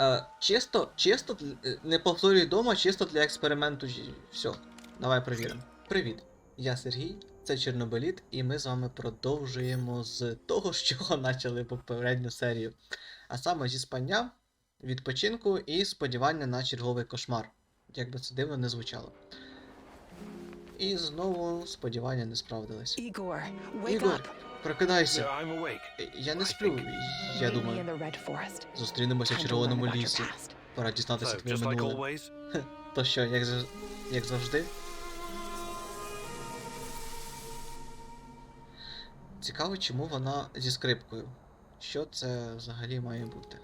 Е, чисто, чисто, е, не повторюй дома, чисто для експерименту. Все, давай перевіримо. Привіт, я Сергій, це Чорнобиліт, і ми з вами продовжуємо з того, з чого почали попередню серію. А саме зі спання, відпочинку і сподівання на черговий кошмар. Як би це дивно не звучало. І знову сподівання не справдились. Ігор, up. Прокидайся. Е, Я не сплю, я думаю. Зустрінемося в червоному лісі. Пора дізнатися твоє минуле. То що, як, як завжди? Цікаво, чому вона зі скрипкою. Що це взагалі має бути?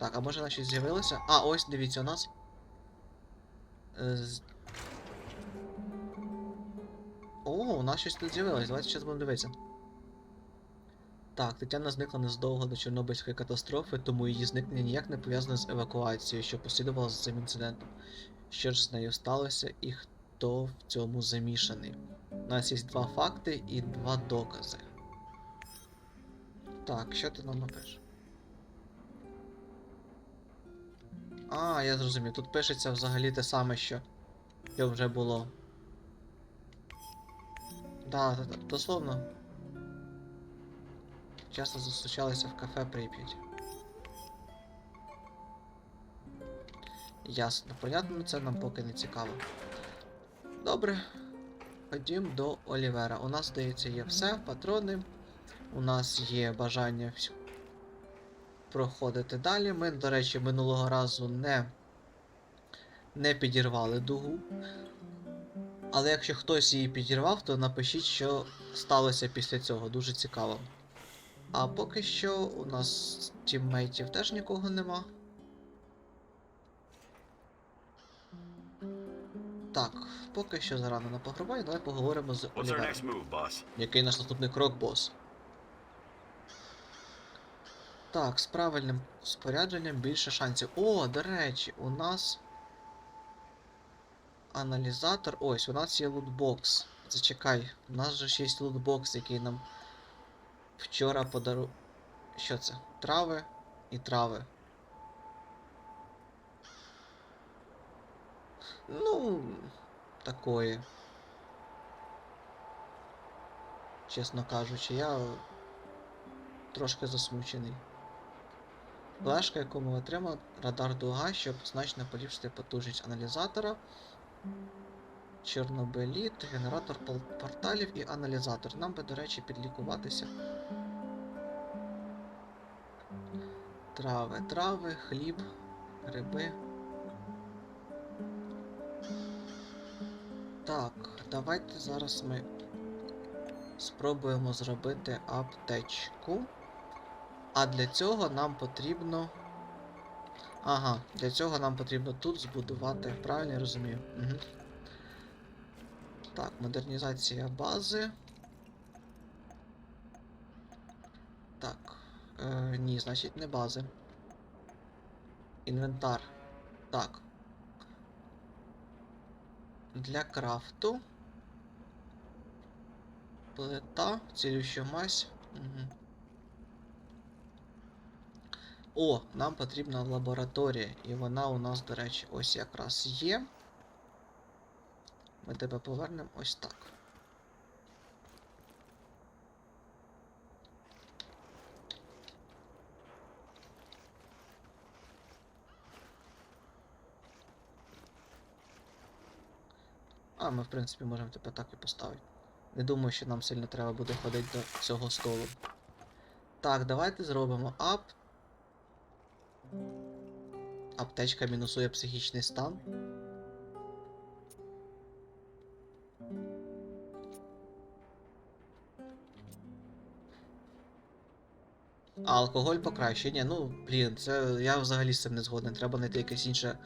Так, а може вона щось з'явилося? А, ось, дивіться, у нас. О, у нас щось тут з'явилось. Давайте зараз будемо дивитися. Так, Тетяна зникла незадовго до Чорнобильської катастрофи, тому її зникнення ніяк не пов'язане з евакуацією, що послідувала за цим інцидентом. Що ж з нею сталося і хто в цьому замішаний? У нас є два факти і два докази. Так, що ти нам напишеш? А, я зрозумів. Тут пишеться взагалі те саме, що вже було. Да, дословно. Часто зустрічалися в кафе Прип'ять. Ясно, понятно, це нам поки не цікаво. Добре. Ходім до Олівера. У нас, здається, є все, патрони. У нас є бажання проходити далі. Ми, до речі, минулого разу не, не підірвали дугу. Але якщо хтось її підірвав, то напишіть, що сталося після цього. Дуже цікаво. А поки що у нас тіммейтів теж нікого нема. Так, поки що зарано на пограбування, давай поговоримо з Олівером. Який наш наступний крок, бос? Так, з правильним спорядженням більше шансів. О, до речі, у нас. Аналізатор. Ось, у нас є лутбокс. Зачекай, у нас же є лутбокс, який нам вчора подару. Що це? Трави і трави. Ну, такої. Чесно кажучи, я трошки засмучений. Флешка, яку ми отримали, радар дуга, щоб значно поліпшити потужність аналізатора. Чорнобиліт, генератор порталів і аналізатор. Нам би, до речі, підлікуватися. Трави, трави, хліб, гриби. Так, давайте зараз ми спробуємо зробити аптечку. А для цього нам потрібно. Ага, для цього нам потрібно тут збудувати. Правильно я розумію? Угу. Так, модернізація бази. Так. Е, ні, значить не бази. Інвентар. Так. Для крафту. Плита, цілюща мазь. Угу. О, нам потрібна лабораторія, і вона у нас, до речі, ось якраз є. Ми тебе повернемо ось так. А, ми, в принципі, можемо тебе так і поставити. Не думаю, що нам сильно треба буде ходити до цього столу. Так, давайте зробимо ап. Аптечка мінусує психічний стан. А алкоголь покращення. Ну, блін, це я взагалі з цим не згоден. Треба знайти якийсь інше,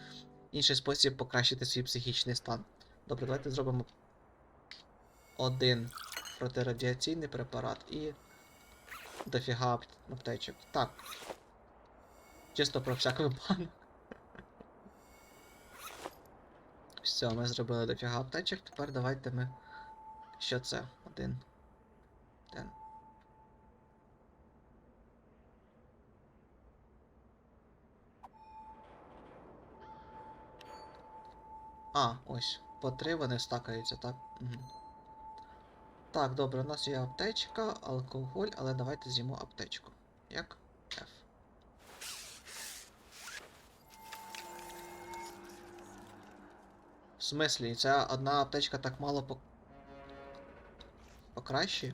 інший спосіб покращити свій психічний стан. Добре, давайте зробимо один протирадіаційний препарат і дофіга аптечок. Так. Чисто про всяк випадок. Все, ми зробили дофіга аптечок, тепер давайте ми. Що це? Один. Один. А, ось. По три вони стакаються, так? Угу. Так, добре, у нас є аптечка, алкоголь, але давайте з'їмо аптечку. Як? F. смислі, ця одна аптечка так мало по... покращує?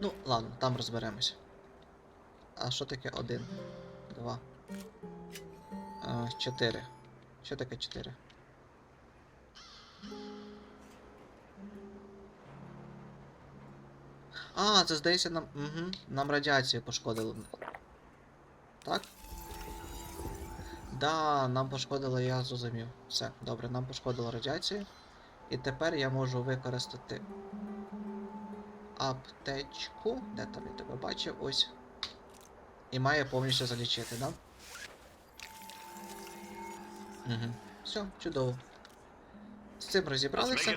Ну, ладно, там розберемось. А що таке один? Два. А, чотири. Що таке чотири? А, це здається нам. Угу. Нам радіацію пошкодили. Так? Да, нам пошкодило, я зрозумів. Все, добре, нам пошкодило радіацію. І тепер я можу використати аптечку. Де там я тебе бачив? Ось. І має повністю залічити, да? Угу. Все, чудово. З цим розібралися.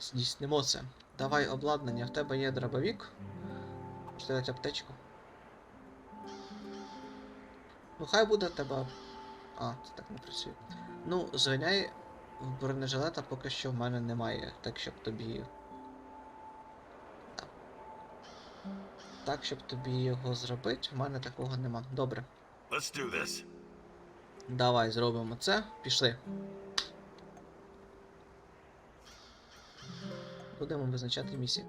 Здійснимо це. Давай обладнання, в тебе є дробовік. Що дати аптечку? Ну, хай буде тебе. А, це так не працює. Ну, звиняй, в бронежилета поки що в мене немає, так щоб тобі. Так. Так, щоб тобі його зробити, в мене такого нема. Добре. Let's do this. Давай зробимо це. Пішли. Будемо визначати місії.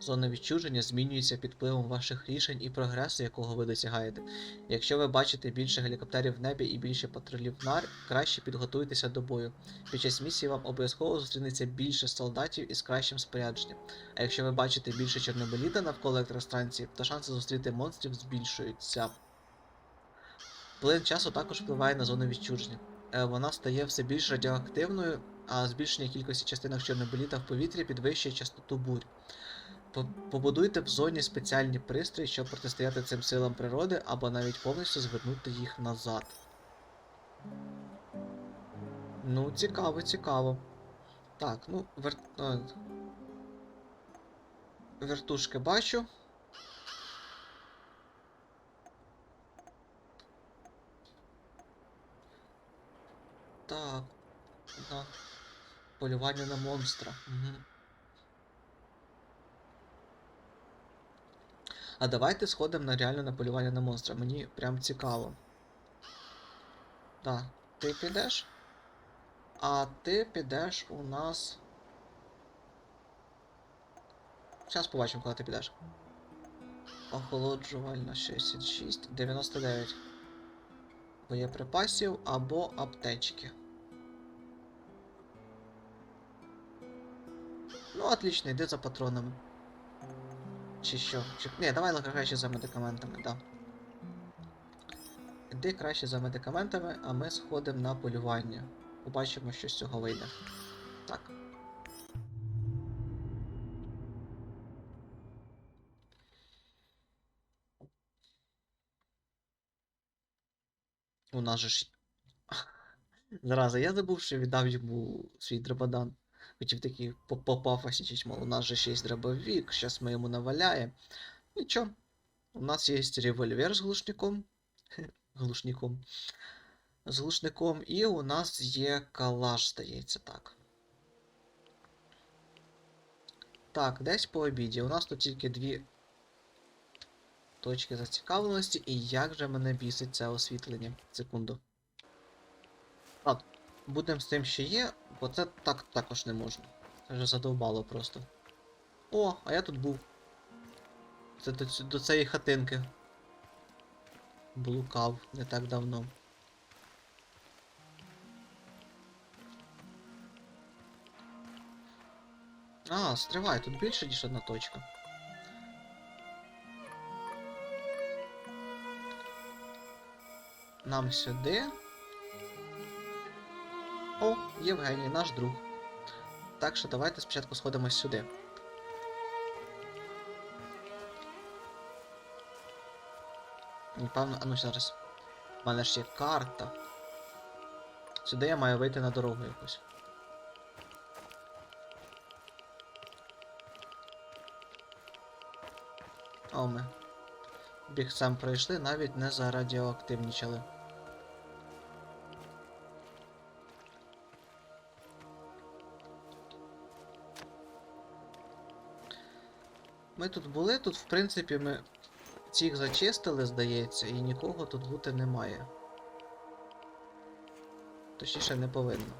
Зона відчуження змінюється під впливом ваших рішень і прогресу, якого ви досягаєте. Якщо ви бачите більше гелікоптерів в небі і більше патрулів нар, краще підготуйтеся до бою. Під час місії вам обов'язково зустрінеться більше солдатів із кращим спорядженням. А якщо ви бачите більше чорнобиліта навколо електростанції, то шанси зустріти монстрів збільшуються. Плин часу також впливає на зону відчуження. Е, Вона стає все більш радіоактивною, а збільшення кількості частинок чорнобиліта в повітрі підвищує частоту бурь. По- Побудуйте в зоні спеціальні пристрої, щоб протистояти цим силам природи, або навіть повністю звернути їх назад. Ну, цікаво, цікаво. Так, ну, вер... вертушки бачу. Так. Да. Полювання на монстра. Угу. А давайте сходимо на реально на полювання на монстра. Мені прям цікаво. Так, ти підеш? А ти підеш у нас. Зараз побачимо, коли ти підеш. Охолоджувальна 66, 99. Боєприпасів або аптечки. Ну, отлично, йди за патронами. Чи що? Чи... Ні, давай лише краще за медикаментами, да. Іди краще за медикаментами, а ми сходимо на полювання. Побачимо, що з цього вийде. Так. У нас же ж. Зараза, я забув, що віддав йому свій драбадан. Хотів такий по- попафосничать, мол, у нас же ще є дробовик, зараз ми йому наваляємо. Нічого. У нас є револьвер з глушником. глушником. З глушником, і у нас є калаш, здається, так. Так, десь по обіді. У нас тут тільки дві точки зацікавленості, і як же мене бісить це освітлення. Секунду. Так, будемо з тим, що є, бо це так також не можна. Це вже задовбало просто. О, а я тут був. Це до, до цієї хатинки. Блукав не так давно. А, стривай, тут більше ніж одна точка. Нам сюди. О, Євгеній, наш друг. Так що давайте спочатку сходимо сюди. Напевно, а ну зараз. У мене ж є карта. Сюди я маю вийти на дорогу якусь. О, ми. Бігцем пройшли, навіть не зарадіоактивнічали. Ми тут були, тут, в принципі, ми цих зачистили, здається, і нікого тут бути немає. Точніше, не повинно.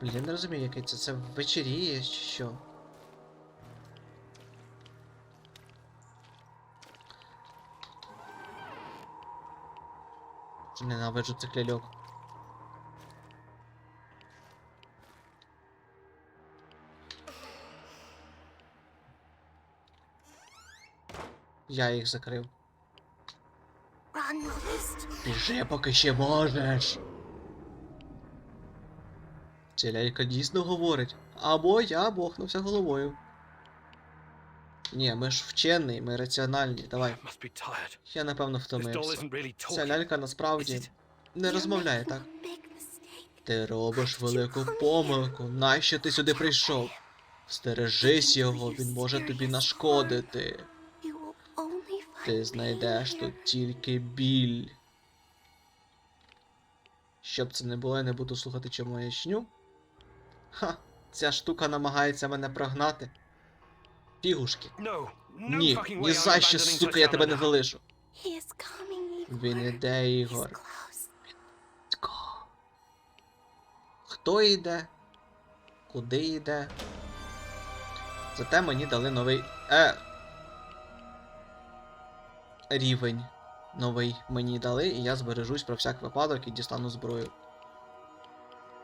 Блін, я не розумію, який це. Це вечеріє чи що? Ненавиджу цих ляльок. Я їх закрив. Біжи, поки ще можеш. Ця лялька дійсно говорить. Або я бохнувся головою. Ні, ми ж вчений, ми раціональні. Давай. Я напевно втомився. Ця лялька насправді не розмовляє, так? Ти робиш велику помилку. Нащо ти сюди прийшов? Стережись його, він може тобі нашкодити. Ти знайдеш тут тільки біль. Щоб це не було, я не буду слухати чому я ячню. Ха, ця штука намагається мене прогнати. Фігушки. No. No Ні, ні за що, сука, я тебе не залишу. Він іде, Ігор. Хто йде? Куди йде? Зате мені дали новий. Е. Рівень. Новий мені дали, і я збережусь про всяк випадок і дістану зброю.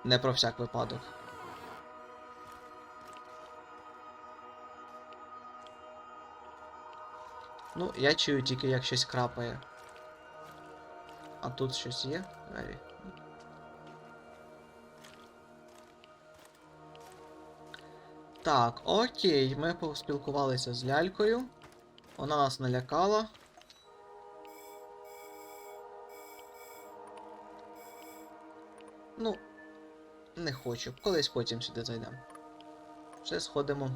Не про всяк випадок. Ну, я чую тільки як щось крапає. А тут щось є? Двері. Так, окей, ми поспілкувалися з лялькою. Вона нас налякала. Не хочу. Колись потім сюди зайдемо. Ще сходимо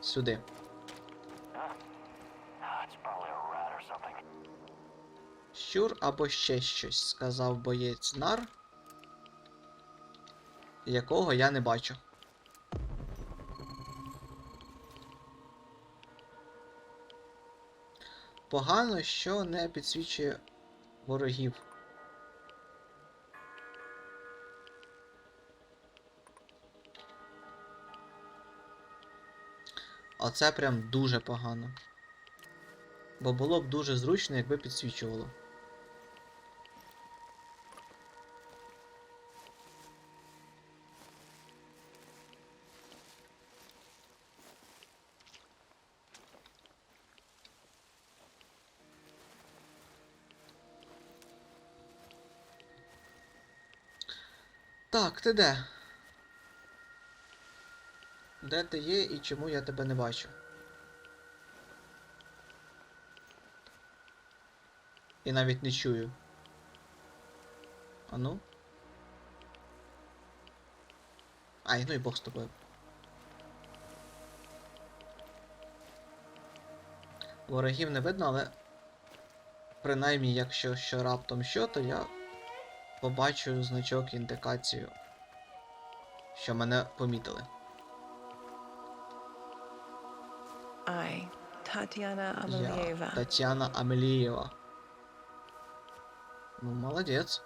сюди. Щур або ще щось, сказав боєць нар, якого я не бачу. Погано, що не підсвічує ворогів. Оце прям дуже погано. Бо було б дуже зручно, якби підсвічувало. Так, ти де? Де ти є і чому я тебе не бачу? І навіть не чую. А ну? Ай, ну і Бог з тобою. Ворогів не видно, але принаймні, якщо що раптом що, то я побачу значок індикацію, що мене помітили. I, Tatiana Я Татьяна Амелиева. Ну, молодець.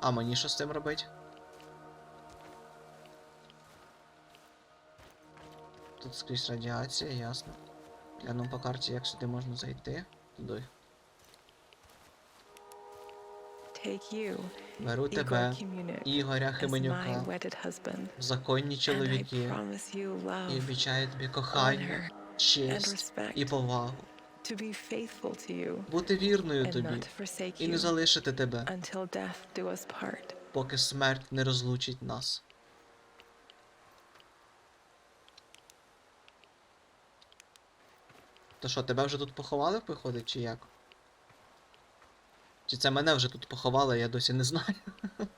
А мені що з цим робити? Тут скрізь радіація, ясно. Гляну по карті, як сюди можна зайти. Туди. Беру тебе, Ігоря Хименюка, законні чоловіки, і обіцяю тобі кохання, честь і повагу. Бути вірною тобі і не залишити тебе, поки смерть не розлучить нас. То що, тебе вже тут поховали, виходить, чи як? Чи це мене вже тут поховали, я досі не знаю.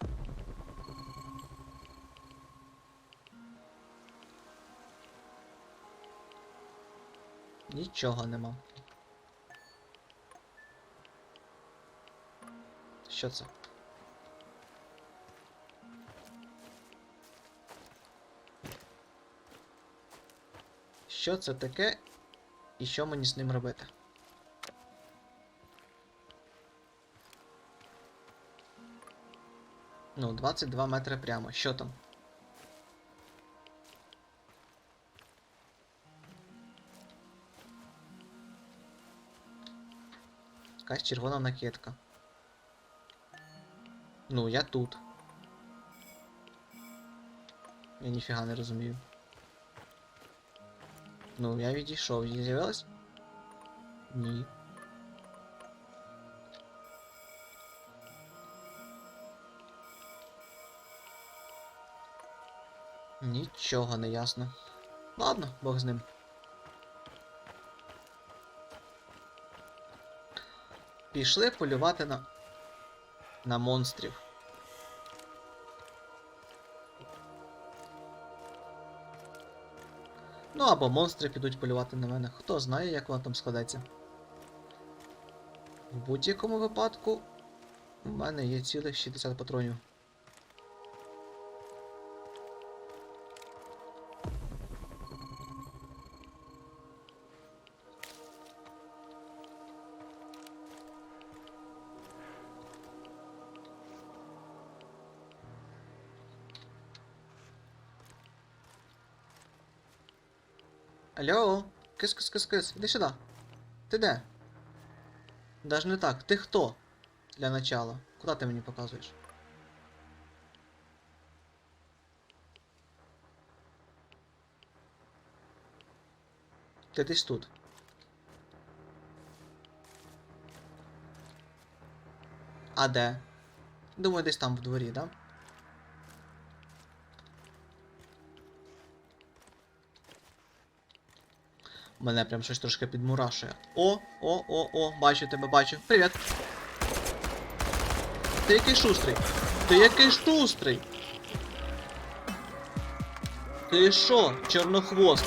Нічого нема. Що це? Що це таке? І що мені з ним робити? Ну, 22 метри прямо. Що там? Якась червона накидка. Ну, я тут. Я ніфіга не розумію. Ну, я відійшов. Її з'явилась? Ні. Нічого не ясно. Ладно, Бог з ним. Пішли полювати на. на монстрів. Ну або монстри підуть полювати на мене. Хто знає, як воно там складеться. В будь-якому випадку у мене є цілих 60 патронів. Алло, кис кис кис кис іди сюди. Ти де? Даже не так. Ти хто? Для начала. Куди ти мені показуєш? Ти десь тут. А де? Думаю, десь там в дворі, да? Мене прям щось трошки підмурашує. О, о, о, о, бачу тебе, бачу. Привіт. Ти який шустрий? Ти який шустрий? Ти що, чорнохвост?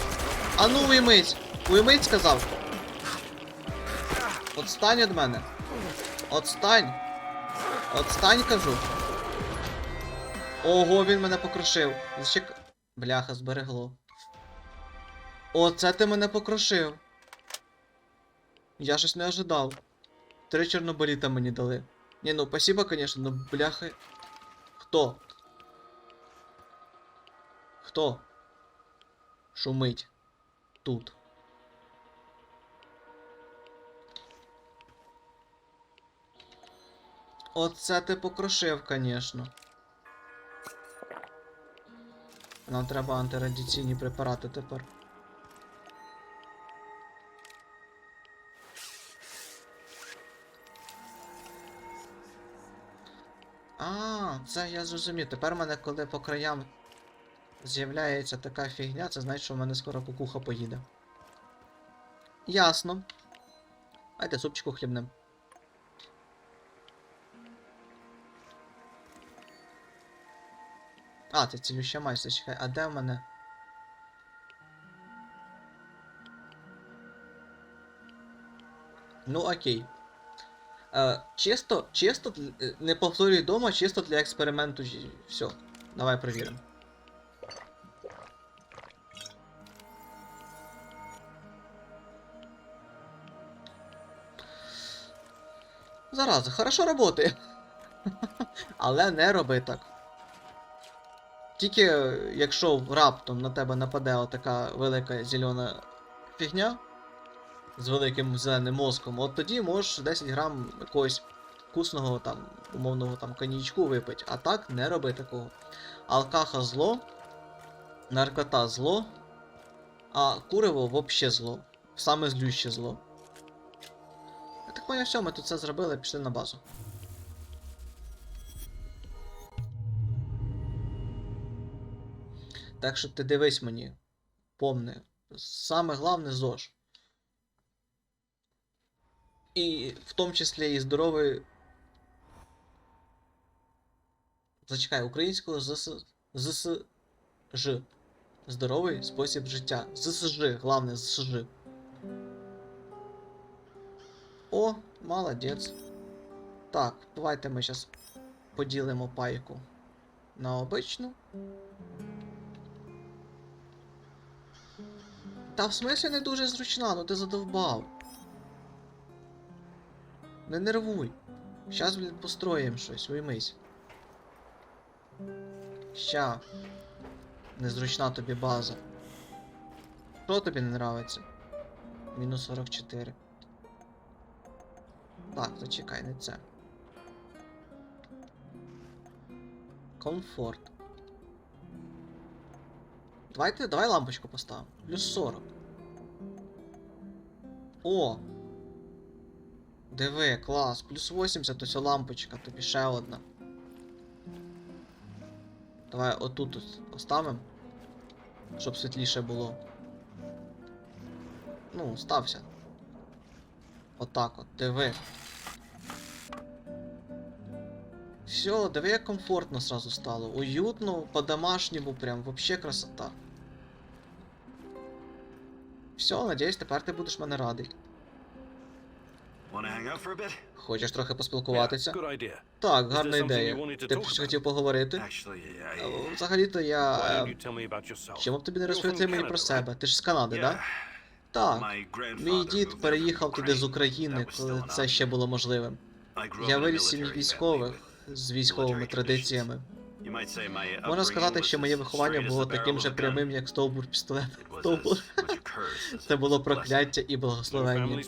А ну уймись! Уймись, сказав. Отстань від мене. Отстань. Отстань, кажу. Ого, він мене покрушив. Зачек... Бляха, зберегло. Оце ти мене покрошив. Я щось не ожидав. Три чорноболіта мені дали. Ні, ну спасибо, конечно, ну бляхи. Хто? Хто? Шумить. Тут. Оце ти покрошив, конечно. Нам треба антирадіаційні препарати тепер. Це я зрозумів. Тепер мене, коли по краям з'являється така фігня, це значить, що в мене скоро кукуха поїде. Ясно. Дайте супчику хлібнем. А, це цілюща майстер, чекай, а де в мене? Ну окей. Е, чисто, чисто, е, не повторюй дома, чисто для експерименту. Все, давай перевіримо. Зараза, хорошо работає. Але не роби так. Тільки е, якщо раптом на тебе нападе отака велика зелена фігня з великим зеленим мозком, от тоді можеш 10 грам якогось вкусного там, умовного там коньячку випити. А так не роби такого. Алкаха зло, наркота зло, а куриво вообще зло. Саме злюще зло. Я так поняв, все, ми тут це зробили, пішли на базу. Так що ти дивись мені. Помни. Саме головне ЗОЖ. І в тому числі і здоровий. Зачекай, українського ЗС... ЗСЖ. Здоровий спосіб життя. ЗСЖ, головне ЗСЖ. О, молодець. Так, давайте ми зараз поділимо пайку на обичну. Та в смислі не дуже зручна, ну ти задовбав. Не нервуй. Щас, блін, построїм щось, уймись. Ща. Незручна тобі база. Що тобі не нравиться? Мінус 44. Так, зачекай, не це. Комфорт. Давайте, давай лампочку поставимо. Плюс 40. О! Диви, клас, плюс 80, ось лампочка, тобі ще одна. Давай отут ось поставимо. Щоб світліше було. Ну, стався. Отак от, диви. Все, диви, як комфортно сразу стало. Уютно, по-домашньому, прям вообще красота. Все, надіюсь, тепер ти будеш мене радий. Хочеш трохи поспілкуватися? Так, гарна ідея. Ти б щось хотів поговорити? Взагалі-то я. Е? Чому б тобі не розповісти мені про себе? Ти ж з Канади, так? Так. Мій дід переїхав туди з України, коли це ще було можливим. Я виріс сім'ї військових з військовими традиціями. Можна сказати, що моє виховання було таким же прямим, як стовбур пістолет. It was Стовбур. as much a curse as Це було прокляття і благословення.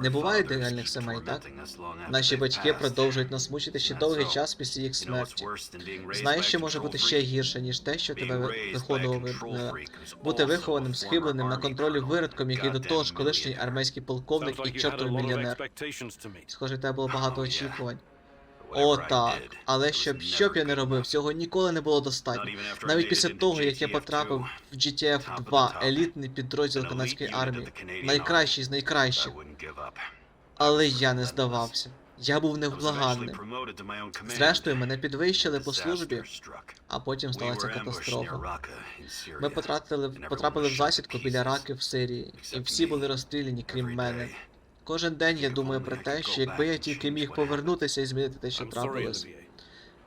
Не буває ідеальних сімей, так? Наші батьки продовжують нас мучити ще довгий час після їх смерті. Знаєш, що може бути ще гірше, ніж те, що тебе control е, бути вихованим, схибленим на контролі виродком, який до того ж колишній армейський полковник і чортовий мільйонер. Схоже, тебе було багато очікувань. But О, так. Але щоб що б я не робив, цього ніколи не було достатньо. Навіть після того, як я потрапив в GTF 2, елітний підрозділ канадської армії, найкращий з найкращих. Але я не здавався. Я був my. Зрештою, мене підвищили по службі, а потім сталася катастрофа. Ми потрапили, потрапили в засідку біля раки в Сирії, і всі були розстріляні, крім мене. Кожен день я думаю про те, що якби я тільки міг повернутися і змінити те, що трапилось.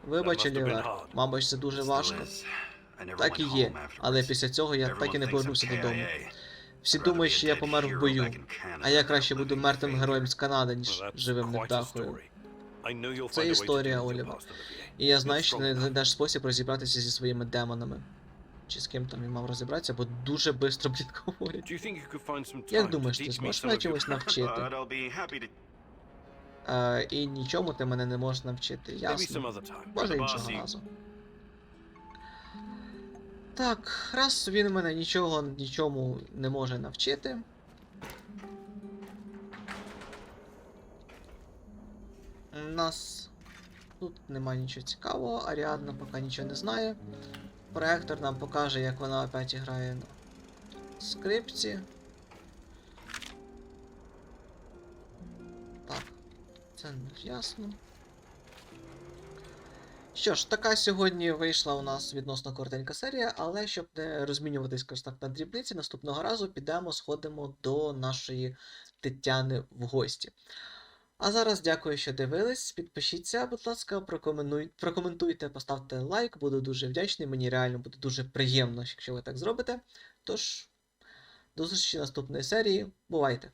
Вибач, Олівер, мабуть, це дуже важко. Так і є, але після цього я так і не повернувся додому. Всі думають, що я помер в бою, а я краще буду мертвим героєм з Канади, ніж живим невдахою. Це історія, Олівер. І я знаю, що ти enough. знайдеш спосіб розібратися зі своїми демонами. Чи з ким там він мав розібратися, бо дуже швидко, some Як думаєш, ти зможеш мене чомусь навчити? Е, і нічому ти мене не можеш навчити, ясно. Може іншого разу. Так, раз він мене нічого нічому не може навчити. У нас тут немає нічого цікавого, Аріадна поки нічого не знає. Проектор нам покаже, як вона опять грає на скрипці. Так, це не ясно. Що ж, така сьогодні вийшла у нас відносно коротенька серія, але щоб не розмінюватись так на дрібниці, наступного разу підемо, сходимо до нашої Тетяни в гості. А зараз дякую, що дивились. Підпишіться, будь ласка, прокоментуй- прокоментуйте, поставте лайк, буду дуже вдячний. Мені реально буде дуже приємно, якщо ви так зробите. Тож, до зустрічі наступної серії. Бувайте!